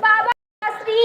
बाबा श्री।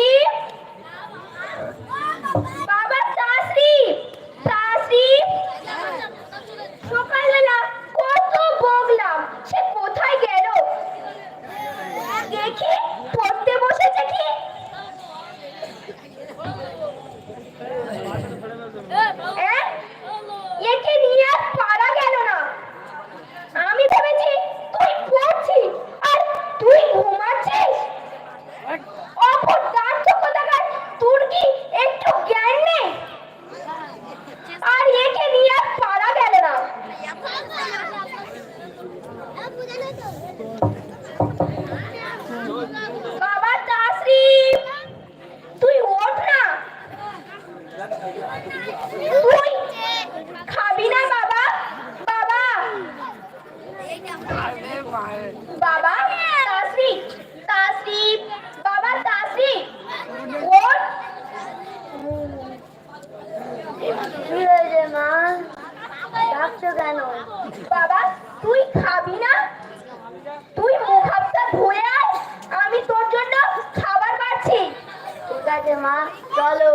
বাবা তাসরি তুই ওঠ না। তুই খাবি না বাবা। বাবা। বাবা তাসরি তাসরি বাবা তাসরি ওঠ। মা, ডাকছো কেন? বাবা, তুই খাবি ఫాతిమా చలు.